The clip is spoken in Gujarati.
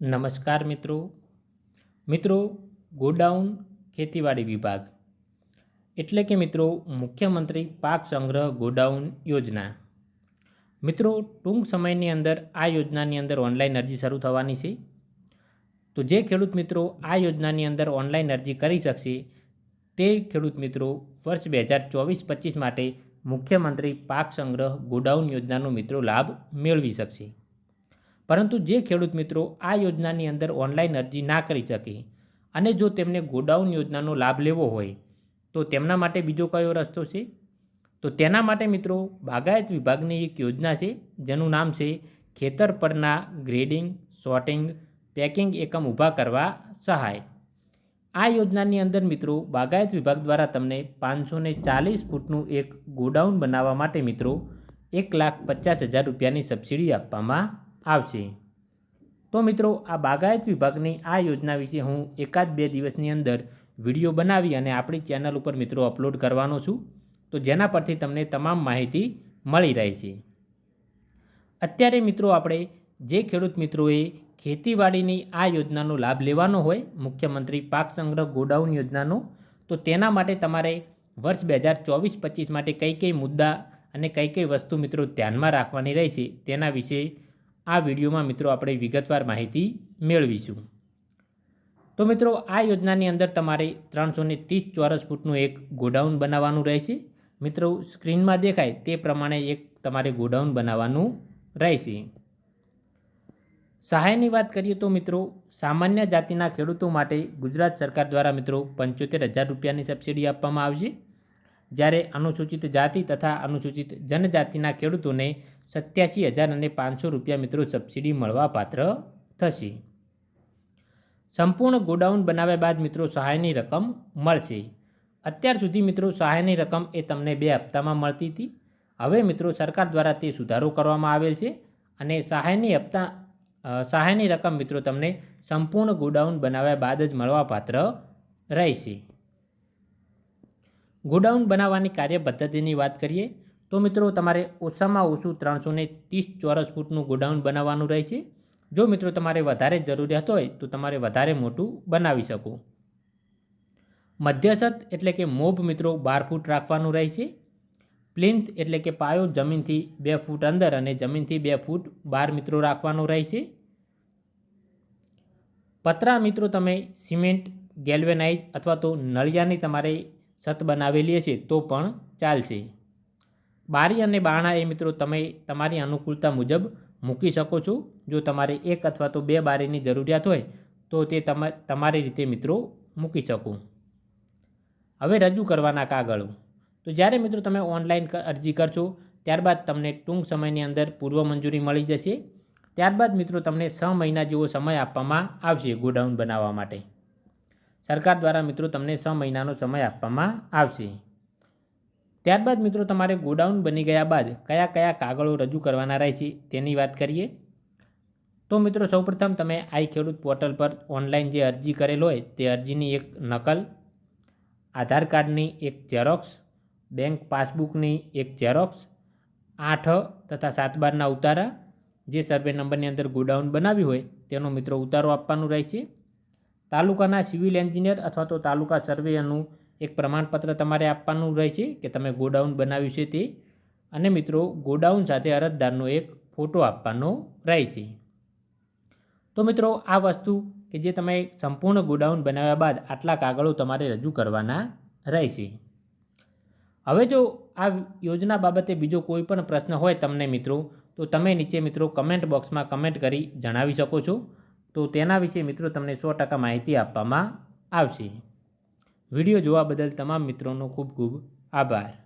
નમસ્કાર મિત્રો. મિત્રો, ગોડાઉન ખેતીવાડી વિભાગ. એટલે કે મિત્રો, મુખ્યમંત્રી પાક સંગ્રહ ગોડાઉન યોજના. મિત્રો, ટૂંક સમયની અંદર આ યોજનાની અંદર ઓનલાઈન અરજી શરૂ થવાની છે. તો જે ખેડૂત મિત્રો આ યોજનાની અંદર ઓનલાઈન અરજી કરી શકશે, તે ખેડૂત મિત્રો વર્ષ બે હજાર ચોવીસ પચીસ માટે મુખ્યમંત્રી પાક સંગ્રહ ગોડાઉન યોજનાનો મિત્રો લાભ મેળવી શકશે. પરંતુ જે ખેડૂત મિત્રો આ યોજનાની અંદર ઓનલાઈન અરજી ના કરી શકે અને જો તેમને ગોડાઉન યોજનાનો લાભ લેવો હોય, તો તેમના માટે બીજો કયો રસ્તો છે? તો તેના માટે મિત્રો બાગાયત વિભાગની એક યોજના છે, જેનું નામ છે ખેતર પરના ગ્રેડિંગ, સોર્ટિંગ, પેકિંગ એકમ ઊભા કરવા સહાય. આ યોજનાની અંદર મિત્રો બાગાયત વિભાગ દ્વારા તમને પાંચસો ચાલીસ ફૂટનું એક ગોડાઉન બનાવવા માટે મિત્રો એક લાખ પચાસ હજાર રૂપિયાની સબસિડી આપવામાં આવશે. તો મિત્રો, આ બાગાયત વિભાગની આ યોજના વિશે હું એકાદ બે દિવસની અંદર વીડિયો બનાવી અને આપણી ચેનલ ઉપર મિત્રો અપલોડ કરવાનો છું. તો જેના પરથી તમને તમામ માહિતી મળી રહેશે. અત્યારે મિત્રો, આપણે જે ખેડૂત મિત્રોએ ખેતીવાડીની આ યોજનાનો લાભ લેવાનો હોય, મુખ્યમંત્રી પાક સંગ્રહ ગોડાઉન યોજનાનો, તો તેના માટે તમારે વર્ષ બે હજાર ચોવીસ પચીસ માટે કઈ કઈ મુદ્દા અને કઈ કઈ વસ્તુ મિત્રો ધ્યાનમાં રાખવાની રહેશે, તેના વિશે આ વિડીયોમાં મિત્રો આપણે વિગતવાર માહિતી મેળવીશું. તો મિત્રો, આ યોજનાની અંદર તમારે ત્રણસો ને ત્રીસ ચોરસ ફૂટનું એક ગોડાઉન બનાવવાનું રહેશે. મિત્રો, સ્ક્રીનમાં દેખાય તે પ્રમાણે એક તમારે ગોડાઉન બનાવવાનું રહેશે. સહાયની વાત કરીએ તો મિત્રો, સામાન્ય જાતિના ખેડૂતો માટે ગુજરાત સરકાર દ્વારા મિત્રો પંચોતેર હજાર રૂપિયાની સબસિડી આપવામાં આવશે. જ્યારે અનુસૂચિત જાતિ તથા અનુસૂચિત જનજાતિના ખેડૂતોને સત્યાસી હજાર અને પાંચસો રૂપિયા મિત્રો સબસિડી મળવા પાત્ર થશે. સંપૂર્ણ ગોડાઉન બનાવ્યા બાદ મિત્રો સહાયની રકમ મળશે. અત્યાર સુધી મિત્રો સહાયની રકમ એ તમને બે હપ્તામાં મળતી હતી. હવે મિત્રો સરકાર દ્વારા તે સુધારો કરવામાં આવેલ છે અને સહાયની હપ્તા સહાયની રકમ મિત્રો તમને સંપૂર્ણ ગોડાઉન બનાવ્યા બાદ જ મળવાપાત્ર રહેશે. ગોડાઉન બનાવવાની કાર્ય પદ્ધતિની વાત કરીએ, તો મિત્રો તમારે ઓછામાં ઓછું ત્રણસો ને ત્રીસ ચોરસ ફૂટનું ગોડાઉન બનાવવાનું રહેશે. જો મિત્રો તમારે વધારે જરૂરિયાત હોય, તો તમારે વધારે મોટું બનાવી શકો. મધ્યસત એટલે કે મોબ મિત્રો બાર ફૂટ રાખવાનું રહેશે. પ્લિન્થ એટલે કે પાયો જમીનથી બે ફૂટ અંદર અને જમીનથી બે ફૂટ બાર મિત્રો રાખવાનો રહેશે. પતરા મિત્રો તમે સિમેન્ટ, ગેલ્વેનાઇઝ અથવા તો નળિયાની તમારે છત બનાવેલી હશે તો પણ ચાલશે. બારી અને બારણા એ મિત્રો તમે તમારી અનુકૂળતા મુજબ મૂકી શકો છો. જો તમારે એક અથવા તો બે બારીની જરૂરિયાત હોય, તો તે તમારી રીતે મિત્રો મૂકી શકો. હવે રજૂ કરવાના કાગળો. તો જ્યારે મિત્રો તમે ઓનલાઈન અરજી કરશો, ત્યારબાદ તમને ટૂંક સમયની અંદર પૂર્વ મંજૂરી મળી જશે. ત્યારબાદ મિત્રો તમને છ મહિના જેવો સમય આપવામાં આવશે ગોડાઉન બનાવવા માટે. સરકાર દ્વારા મિત્રો તમને છ મહિનાનો સમય આપવામાં આવશે. ત્યારબાદ મિત્રો તમારે ગોડાઉન બની ગયા બાદ કયા કયા કાગળો રજૂ કરવાના રહેશે તેની વાત કરીએ. તો મિત્રો સૌપ્રથમ તમે આઈ ખેડૂત પોર્ટલ પર ઓનલાઈન જે અરજી કરેલ હોય તે અરજીની એક નકલ, આધાર કાર્ડની એક ઝેરોક્સ બેંક પાસબુકની એક ઝેરોક્સ આઠ તથા સાત બારના ઉતારા જે સર્વે નંબરની અંદર ગોડાઉન બનાવ્યું હોય તેનો મિત્રો ઉતારો આપવાનું રહે છે તાલુકાના સિવિલ એન્જિનિયર અથવા તો તાલુકા સર્વેનું એક પ્રમાણપત્ર તમારે આપવાનું રહે છે કે તમે ગોડાઉન બનાવ્યું છે તે. અને મિત્રો, ગોડાઉન સાથે અરજદારનો એક ફોટો આપવાનો રહે છે. તો મિત્રો, આ વસ્તુ કે જે તમે સંપૂર્ણ ગોડાઉન બનાવ્યા બાદ આટલા કાગળો તમારે રજૂ કરવાના રહેશે હવે જો આ યોજના બાબતે બીજો કોઈ પણ પ્રશ્ન હોય તમને મિત્રો, તો તમે નીચે મિત્રો કમેન્ટ બોક્સમાં કમેન્ટ કરી જણાવી શકો છો. તો તેના વિશે મિત્રો તમને સો ટકા માહિતી આપવામાં આવશે. વીડિયો જોવા બદલ તમામ મિત્રોનો ખૂબ ખૂબ આભાર.